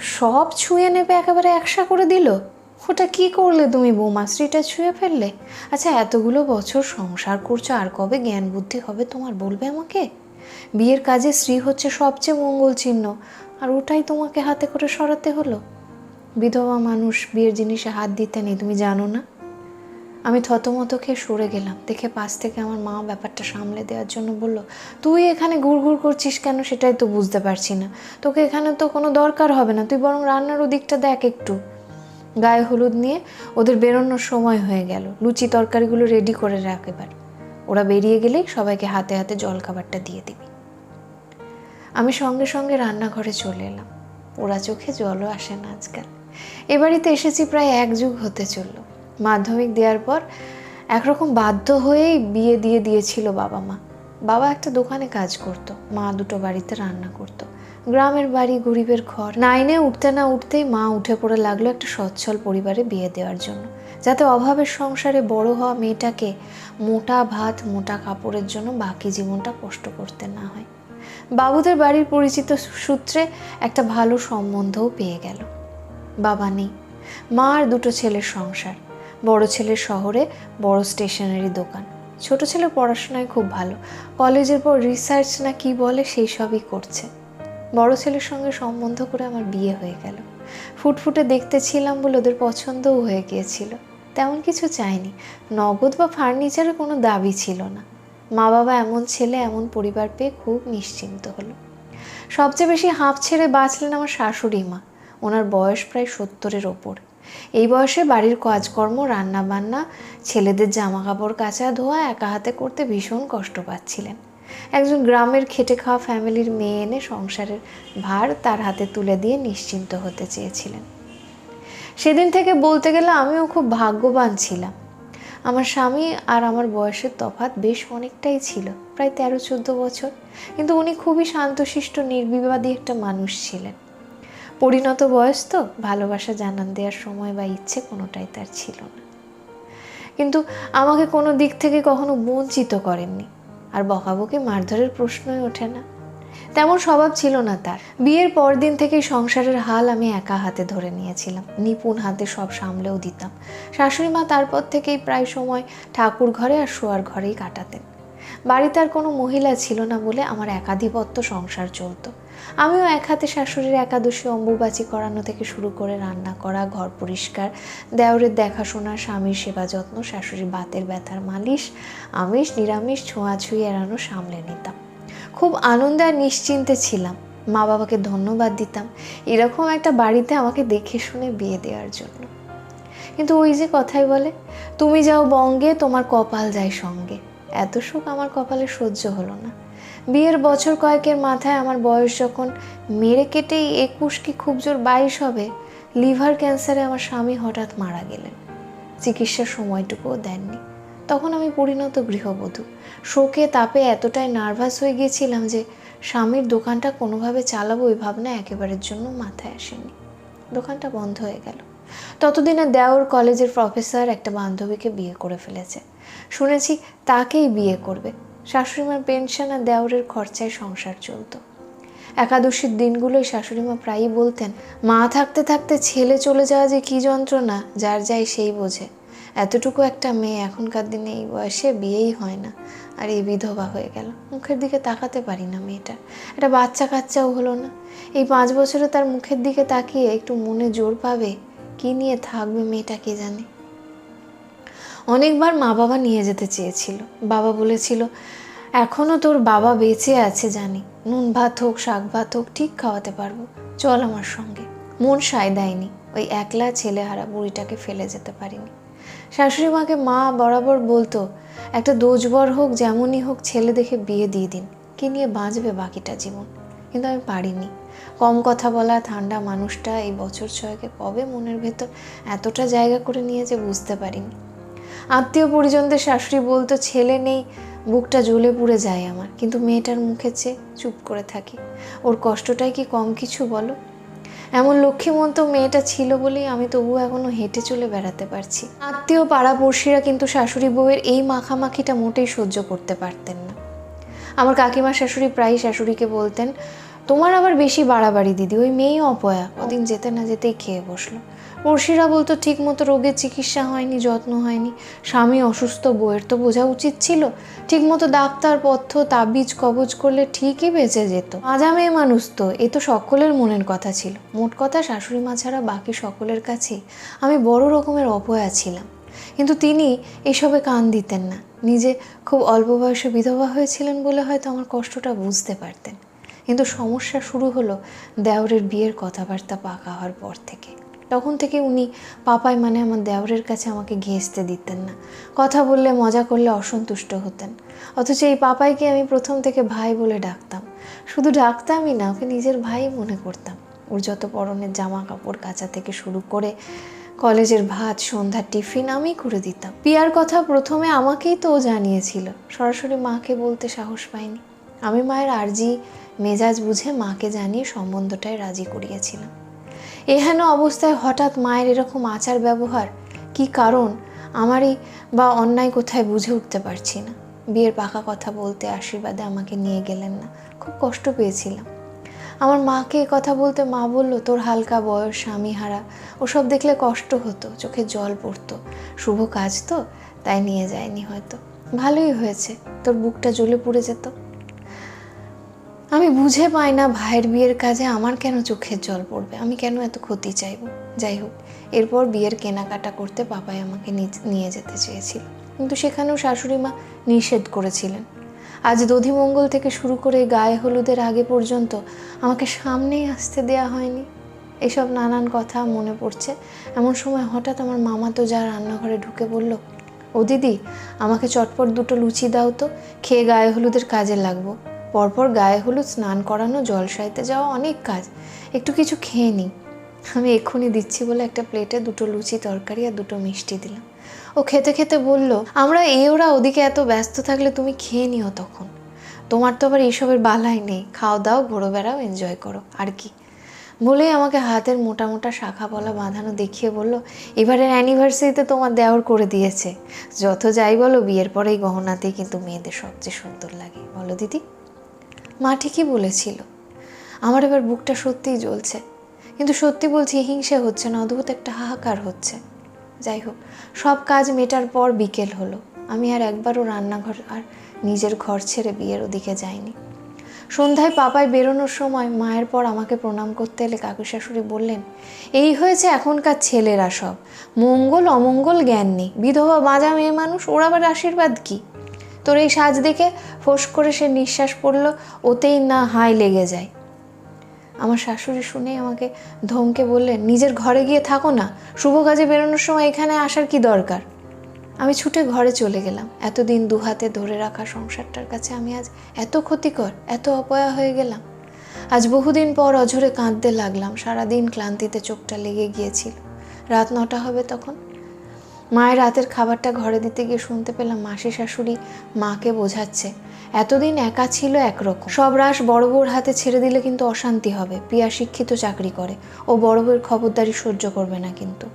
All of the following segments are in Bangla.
সব ছুঁয়ে নেবে একেবারে একসা করে দিল? ওটা কি করলে তুমি বৌমাশ্রীটা ছুঁয়ে ফেললে? আচ্ছা এতগুলো বছর সংসার করছ, আর কবে জ্ঞান বুদ্ধি হবে তোমার বলবে আমাকে? বিয়ের কাজে স্ত্রী হচ্ছে সবচেয়ে মঙ্গল চিহ্ন, আর ওটাই তোমাকে হাতে করে সরাতে হলো। বিধবা মানুষ বিয়ের জিনিসে হাত দিতে নেই, তুমি জানো না? আমি থতমত খেয়ে সরে গেলাম। দেখে পাশ থেকে আমার মা ব্যাপারটা সামলে দেওয়ার জন্য বলল, তুই এখানে ঘুরঘুর করছিস কেন সেটাই তো বুঝতে পারছি না। তোকে এখানে তো কোনো দরকার হবে না। তুই বরং রান্নার ওদিকটা দেখ একটু। গায়ে হলুদ নিয়ে ওদের বেরোনোর সময় হয়ে গেল। লুচি তরকারিগুলো রেডি করে রাখ এবার। ওরা বেরিয়ে গেলেই সবাইকে হাতে হাতে জল খাবারটা দিয়ে দিবি। আমি সঙ্গে সঙ্গে রান্নাঘরে চলে এলাম। ওরা চোখে জলও আসে না আজকাল। এ বাড়িতে এসেছি প্রায় এক যুগ হতে চলল। মাধ্যমিক দেওয়ার পর একরকম বাধ্য হয়েই বিয়ে দিয়ে দিয়েছিল বাবা মা। বাবা একটা দোকানে কাজ করত, মা দুটো বাড়িতে রান্না করত। গ্রামের বাড়ি, গরিবের ঘর। নাইনে উঠতে না উঠতেই মা উঠে পড়ে লাগল একটা সচ্ছল পরিবারে বিয়ে দেওয়ার জন্য। যাতে অভাবের সংসারে বড় হওয়া মেয়েটাকে মোটা ভাত, মোটা কাপড়ের জন্য বাকি জীবনটা কষ্ট করতে না হয়। বাবুদের বাড়ির পরিচিত সূত্রে একটা ভালো সম্বন্ধও পেয়ে গেল। বাবা নেই। মা আর দুটো ছেলের সংসার। বড় ছেলের শহরে, বড় স্টেশনারি দোকান। ছোট ছেলে পড়াশোনায় খুব ভালো। কলেজের পর রিসার্চ না কি বলে সেই সবই করছে। বড় ছেলের সঙ্গে সম্বন্ধ করে আমার বিয়ে হয়ে গেল। ফুটফুটে দেখতে ছিলাম বলে ওদের পছন্দও হয়ে গিয়েছিল। তেমন কিছু চাইনি। নগদ বা ফার্নিচারের কোনো দাবি ছিল না। মা বাবা এমন ছেলে, এমন পরিবার পেয়ে খুব নিশ্চিন্ত হলো। সবচেয়ে বেশি হাঁপ ছেড়ে বাঁচলেন আমার শাশুড়ি মা। ওনার বয়স প্রায় সত্তরের ওপর। এই বয়সে বাড়ির কাজকর্ম রান্না বান্না ছেলেদের জামা কাপড় কাচা ধোয়া, একা হাতে করতে ভীষণ কষ্ট পাচ্ছিলেন। একজন গ্রামের খেটে খাওয়া ফ্যামিলির মেয়ে এনে সংসারের ভার তার হাতে তুলে দিয়ে নিশ্চিন্ত হতে চেয়েছিলেন। সেদিন থেকে বলতে গেলে আমিও খুব ভাগ্যবান ছিলাম। আমার স্বামী আর আমার বয়সের তফাৎ বেশ অনেকটাই ছিল, প্রায় তেরো চোদ্দ বছর। কিন্তু উনি খুবই শান্তশিষ্ট, নির্বিবাদী একটা মানুষ ছিলেন। পরিণত বয়স তো ভালোবাসা জানান দেওয়ার সময় বা ইচ্ছে কোনোটাই তার ছিল না। কিন্তু আমাকে কোনো দিক থেকে কখনো বঞ্চিত করেননি। আর বকাবকি মারধরের প্রশ্নই ওঠে না। তেমন স্বভাব ছিল না তার। বিয়ের পর দিন থেকেই সংসারের হাল আমি একা হাতে ধরে নিয়েছিলাম। নিপুণ হাতে সব সামলেও দিতাম। শাশুড়ি মা তারপর থেকেই প্রায় সময় ঠাকুর ঘরে আর শোয়ার ঘরেই কাটাতেন। বাড়িতে আর কোনো মহিলা ছিল না বলে আমার একাধিপত্য সংসার চলতো। আমিও এক হাতে শাশুড়ির একাদশী অম্বুবাচি করানো থেকে শুরু করে রান্না করা, ঘর পরিষ্কার, দেওরের দেখাশোনা, স্বামীর সেবা যত্ন শাশুড়ির বাতের ব্যথার মালিশ, আমিষ, নিরামিষ, ছোঁয়াছুঁই এড়ানো সামলে নিতাম। খুব আনন্দে আর নিশ্চিন্তে ছিলাম। মা বাবাকে ধন্যবাদ দিতাম এরকম একটা বাড়িতে আমাকে দেখে শুনে বিয়ে দেওয়ার জন্য। কিন্তু ওই যে কথাই বলে, তুমি যাও বঙ্গে, তোমার কপাল যায় সঙ্গে। এত সুখ আমার কপালে সহ্য হলো না। বিয়ের বছর কয়েকের মাথায় আমার বয়স যখন মেরে কেটেই একুশ কি খুব জোর বাইশ হবে, লিভার ক্যান্সারে আমার স্বামী হঠাৎ মারা গেলেন। চিকিৎসার সময়টুকুও দেননি। তখন আমি পরিণত গৃহবধূ। শোকে তাপে এতটাই নার্ভাস হয়ে গিয়েছিলাম যে স্বামীর দোকানটা কোনোভাবে চালাবো ওই ভাবনা একেবারের জন্য মাথায় আসেনি। দোকানটা বন্ধ হয়ে গেল। ততদিনে দেওর কলেজের প্রফেসর একটা বান্ধবীকে বিয়ে করে ফেলেছে। শুনেছি তাকেই বিয়ে করবে। শাশুড়িমার পেনশন আর দেওরের খরচায় সংসার চলতো। একাদশীর দিনগুলোই শাশুড়িমা প্রায়ই বলতেন, মা থাকতে থাকতে ছেলে চলে যাওয়া যে কী যন্ত্রণা, যার যায় সেই বোঝে। এতটুকু একটা মেয়ে এখনকার দিনে এই বয়সে বিয়েই হয় না। আর এই বিধবা হয়ে গেল। মুখের দিকে তাকাতে পারি না মেয়েটার একটা বাচ্চা কাচ্চাও হলো না। এই পাঁচ বছরে তার মুখের দিকে তাকিয়ে একটু মনে জোর পাবে, কি নিয়ে থাকবে মেয়েটা কে জানে? অনেকবার মা বাবা নিয়ে যেতে চেয়েছিল। বাবা বলেছিল এখনও তোর বাবা বেঁচে আছে জানি। নুন ভাত হোক, শাক ভাত হোক, ঠিক খাওয়াতে পারব। চল আমার সঙ্গে। মন সায় দেয়নি। ওই একলা ছেলেহারা বুড়িটাকে ফেলে যেতে পারিনি। শাশুড়ি মাকে মা বরাবর বলতো, একটা দোজবর হোক, যেমনই হোক, ছেলে দেখে বিয়ে দিয়ে দিন। কি নিয়ে বাঁচবে বাকিটা জীবন? কিন্তু আমি পারিনি। কম কথা বলা ঠান্ডা মানুষটা এই বছর ছয়কে কবে মনের ভেতর এতটা জায়গা করে নিয়েছে বুঝতে পারিনি। আত্মীয় পরিজনদের শাশুড়ি বলতো, ছেলে নেই, বুকটা জ্বলে পুড়ে যায় আমার। কিন্তু মেয়েটার মুখে চেয়ে চুপ করে থাকি। ওর কষ্টটাই কি কম কিছু বলো? এমন লক্ষ্মীমন্ত মেয়েটা ছিল বলেই আমি তবু এখনও হেঁটে চলে বেড়াতে পারছি। আত্মীয় পাড়াপড়শিরা কিন্তু শাশুড়ি বউয়ের এই মাখামাখিটা মোটেই সহ্য করতে পারতেন না। আমার কাকিমা শাশুড়ি প্রায়ই শাশুড়িকে বলতেন, তোমার আবার বেশি বাড়াবাড়ি দিদি, ওই মেয়েই অপয়া। ওদিন যেতে না যেতেই খেয়ে বসল। পড়শিরা বলতো ঠিক মতো রোগের চিকিৎসা হয়নি, যত্ন হয়নি। স্বামী অসুস্থ বইয়ের তো বোঝা উচিত ছিল। ঠিক মতো ডাক্তার, পথ্য, তাবিজ, কবজ করলে ঠিকই বেঁচে যেত। মাজা মেয়ে মানুষ তো, এ তো সকলের মনের কথা ছিল। মোট কথা, শাশুড়ি মা ছাড়া বাকি সকলের কাছে আমি বড় রকমের অপয়া ছিলাম। কিন্তু তিনি এসবে কান দিতেন না। নিজে খুব অল্প বয়সে বিধবা হয়েছিলেন বলে হয়তো আমার কষ্টটা বুঝতে পারতেন। কিন্তু সমস্যা শুরু হলো দেওরের বিয়ের কথাবার্তা পাকা হওয়ার পর থেকে। তখন থেকে উনি পাপাই মানে আমার দেওরের কাছে আমাকে ঘেঁচতে দিতেন না। কথা বললে, মজা করলে অসন্তুষ্ট হতেন। অথচ এই পাপাইকে আমি প্রথম থেকে ভাই বলে ডাকতাম। শুধু ডাকতামই না, ওকে নিজের ভাই মনে করতাম। ওর যত পরনের জামা কাপড় কাচা থেকে শুরু করে কলেজের ভাত সন্ধ্যার টিফিন আমি করে দিতাম। পিয়ার কথা প্রথমে আমাকেই তো ও জানিয়েছিল। সরাসরি মাকে বলতে সাহস পাইনি। আমি মায়ের আর্জি, মেজাজ বুঝে মাকে জানিয়ে সম্বন্ধটায় রাজি করিয়েছিলাম। এহেন অবস্থায় হঠাৎ মায়ের এরকম আচার ব্যবহার কি কারণ? আমারই বা অন্যায় কোথায় বুঝে উঠতে পারছি না। বিয়ের পাকা কথা বলতে আশীর্বাদে আমাকে নিয়ে গেলেন না। খুব কষ্ট পেয়েছিলাম। আমার মাকে কথা বলতে মা বলল, তোর হালকা বয়স, স্বামী হারা। ওসব দেখলে কষ্ট হতো, চোখে জল পড়তো। শুভ কাজ তো, তাই নিয়ে যায়নি হয়তো। ভালোই হয়েছে, তোর বুকটা জ্বলে পুড়ে যেত। আমি বুঝে পাই না ভাইয়ের বিয়ের কাজে আমার কেন চোখের জল পড়বে? আমি কেন এত ক্ষতি চাইব? যাই হোক, এরপর বিয়ের কেনাকাটা করতে পাপাই আমাকে নিয়ে যেতে চেয়েছিল। কিন্তু সেখানেও শাশুড়ি মা নিষেধ করেছিলেন। আজ দধিমঙ্গল থেকে শুরু করে গায়ে হলুদের আগে পর্যন্ত আমাকে সামনেই আসতে দেয়া হয়নি। এসব নানান কথা মনে পড়ছে। এমন সময় হঠাৎ আমার মামা তো যা রান্নাঘরে ঢুকে বলল, ও দিদি, আমাকে চটপট দুটো লুচি দাও তো, খেয়ে গায়ে হলুদের কাজে লাগবো। পরপর গায়ে হলুদ স্নান করানো, জলসাইতে যাওয়া অনেক কাজ। একটু কিছু খেয়ে নিই আমি এক্ষুনি দিচ্ছি বলে একটা প্লেটে দুটো লুচি তরকারি আর দুটো মিষ্টি দিলাম। ও খেতে খেতে বলল, আমরা এ ওরা ওদিকে এত ব্যস্ত থাকলে তুমি খেয়ে নিও তখন। তোমার তো আবার এইসবের বালাই নেই। খাও দাও, ঘোরো বেড়াও এনজয় করো। আর কি? বলেই আমাকে হাতের মোটা মোটা শাখা বলা বাঁধানো দেখিয়ে বলল, এবারের অ্যানিভার্সারিতে তোমার দেওয়ার করে দিয়েছে। যত যাই বলো, বিয়ের পরেই গহনাতেই কিন্তু মেয়েদের সবচেয়ে সুন্দর লাগে। বলো দিদি? মা ঠিকই বলেছিল। আমার এবার বুকটা সত্যিই জ্বলছে। কিন্তু সত্যি বলছি, হিংসে হচ্ছে না, অদ্ভুত একটা হাহাকার হচ্ছে। যাই হোক, সব কাজ মেটার পর বিকেল হলো। আমি আর একবারও রান্নাঘর আর নিজের ঘর ছেড়ে বিয়ের ওদিকে যাইনি। সন্ধ্যায় পাপায় বেরোনোর সময় মায়ের পর আমাকে প্রণাম করতে এলে কাকু শাশুড়ি বললেন, এই হয়েছে এখনকার ছেলেরা সব। মঙ্গল, অমঙ্গল জ্ঞান নেই। বিধবা, বাজা মেয়ে মানুষ, ওর আবার আশীর্বাদ কি? তোর এই সাজ দেখে ফোঁস করে সে নিঃশ্বাস পড়ল, ওতেই না হাই লেগে যায়। আমার শাশুড়ি শুনে আমাকে ধমকে বললেন নিজের ঘরে গিয়ে থাকো না, শুভ কাজে বেরোনোর সময় এখানে আসার কি দরকার? আমি ছুটে ঘরে চলে গেলাম। এতদিন দু হাতে ধরে রাখা সংসারটার কাছে আমি আজ এত ক্ষতিকর, এত অপয়া হয়ে গেলাম। আজ বহুদিন পর অঝরে কাঁদতে লাগলাম, সারাদিন ক্লান্তিতে চোখটা লেগে গিয়েছিল। রাত নটা হবে তখন। মায়ের রাতের খাবারটা ঘরে দিতে গিয়ে শুনতে পেলাম মাসি শাশুড়ি মাকে বোঝাচ্ছে। এতদিন একা ছিল একরকম। সব রাস বড় বউর হাতে ছেড়ে দিলে কিন্তু অশান্তি হবে। পিয়া শিক্ষিত চাকরি করে। ও বড় বউয়ের খবরদারি সহ্য করবে না কিন্তু।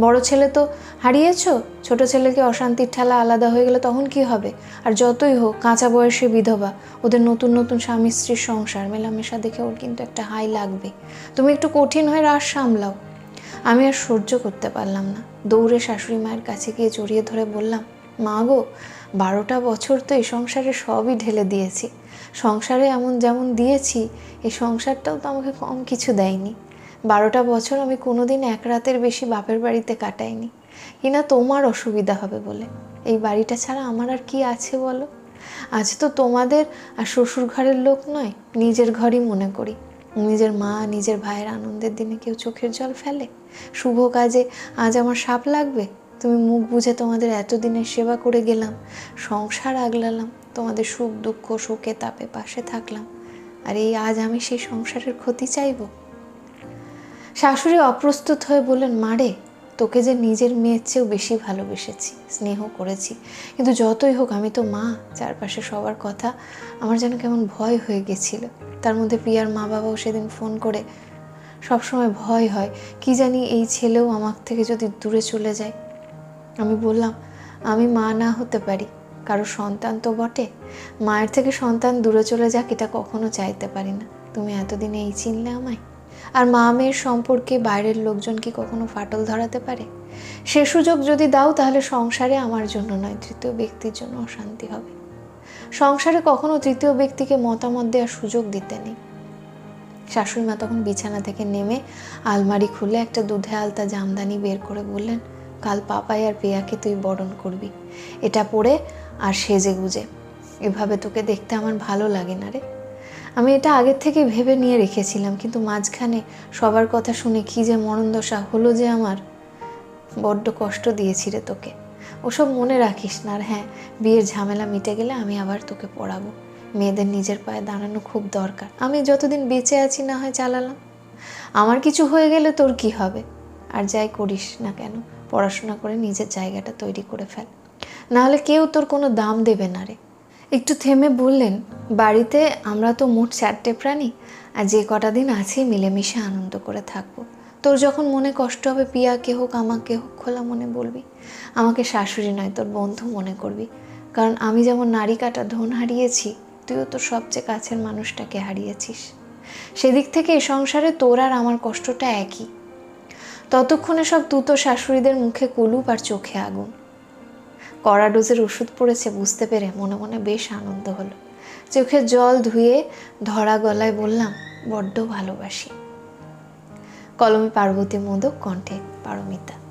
বড় ছেলে তো হারিয়েছো? ছোট ছেলেকে অশান্তির ঠেলা আলাদা হয়ে গেলে তখন কি হবে? আর যতই হোক, কাঁচা বয়সে বিধবা, ওদের নতুন নতুন স্বামী স্ত্রীর সংসার, মেলামেশা দেখে ওর কিন্তু একটা হাই লাগবে। তুমি একটু কঠিন হয়ে রাস সামলাও। আমি আর সহ্য করতে পারলাম না। দৌড়ে শাশুড়ি মায়ের কাছে গিয়ে জড়িয়ে ধরে বললাম, মা গো, বারোটা বছর তো এই সংসারে সবই ঢেলে দিয়েছি। সংসারে এমন যেমন দিয়েছি, এই সংসারটাও তো আমাকে কম কিছু দেয়নি। বারোটা বছর আমি কোনোদিন এক রাতের বেশি বাপের বাড়িতে কাটাইনি। কিনা তোমার অসুবিধা হবে বলে? এই বাড়িটা ছাড়া আমার আর কি আছে বলো? আজ তো তোমাদের আর শ্বশুর ঘরের লোক নয়, নিজের ঘরই মনে করি। নিজের মা, নিজের ভাইয়ের আনন্দের দিনে কেউ চোখের জল ফেলে? শুভ কাজে আজ আমার সাপ লাগবে। তুমি মুখ বুঝে তোমাদের এতদিনের সেবা করে গেলাম। সংসার আগলালাম, তোমাদের সুখ দুঃখ শোকে তাপে পাশে থাকলাম। আর এই আজ আমি সেই সংসারের ক্ষতি চাইব। শাশুড়ি অপ্রস্তুত হয়ে বললেন মারে তোকে যে নিজের মেয়ের চেয়েও বেশি ভালোবেসেছি, স্নেহ করেছি। কিন্তু যতই হোক, আমি তো মা, চারপাশে সবার কথা। আমার যেন কেমন ভয় হয়ে গেছিল। তার মধ্যে প্রিয়ার মা বাবাও সেদিন ফোন করে সবসময় ভয় হয়, কি জানি এই ছেলেও আমার থেকে যদি দূরে চলে যায়। আমি বললাম, আমি মা না হতে পারি, কারও সন্তান তো বটে। মায়ের থেকে সন্তান দূরে চলে যাক, এটা কখনো চাইতে পারি না। তুমি এতদিন এই চিনলে আমায়। আর মা মেয়ের সম্পর্কে বাইরের লোকজন কি কখনো ফাটল ধরাতে পারে? সে সুযোগ যদি দাও, তাহলে সংসারে আমার জন্য নয়, তৃতীয় ব্যক্তির জন্য অশান্তি হবে। সংসারে কখনো তৃতীয় ব্যক্তিকে মতামত দেওয়ার সুযোগ দিতে নেই। শাশুড়ি মা তখন বিছানা থেকে নেমে আলমারি খুলে একটা দুধে আলতা জামদানি বের করে বললেন, কাল পাপাই আর পেয়াকে তুই বরণ করবি। এটা পরে আর সেজে গুজে। এভাবে তোকে দেখতে আমার ভালো লাগে না রে। আমি এটা আগের থেকে ভেবে নিয়ে রেখেছিলাম, কিন্তু মাঝখানে সবার কথা শুনে কি যে মরণদশা হলো যে আমার। বড্ড কষ্ট দিয়েছি রে তোকে। ওসব মনে রাখিস না আর হ্যাঁ বিয়ের ঝামেলা মিটে গেলে আমি আবার তোকে পড়াবো। মেয়েদের নিজের পায়ে দাঁড়ানো খুব দরকার। আমি যতদিন বেঁচে আছি না হয় চালালাম। আমার কিছু হয়ে গেলে তোর কি হবে? আর যাই করিস না কেন, পড়াশোনা করে নিজের জায়গাটা তৈরি করে ফেল। নাহলে কেউ তোর কোনো দাম দেবে না রে। একটু থেমে বললেন, বাড়িতে আমরা তো মোট চারটে প্রাণী, আর যে কটা দিন আছি মিলেমিশে আনন্দ করে থাকব। তোর যখন মনে কষ্ট হবে পিয়াকে হোক আমাকে হোক, খোলা মনে বলবি। আমাকে শাশুড়ি নয়, তোর বন্ধু মনে করবি। কারণ আমি যেমন নারী কাটা ধন হারিয়েছি তুইও তোর সবচেয়ে কাছের মানুষটাকে হারিয়েছিস। সেদিক থেকে এ সংসারে তোর আর আমার কষ্টটা একই। ততক্ষণে সব তুতো শাশুড়িদের মুখে কুলুপ আর চোখে আগুন। কড়া ডোজের ওষুধ পড়েছে বুঝতে পেরে মনে মনে বেশ আনন্দ হলো। চোখে জল ধুয়ে ধরা গলায় বললাম, বড্ড ভালোবাসি। কলমে পার্বতী মোদক, কণ্ঠে পারমিতা।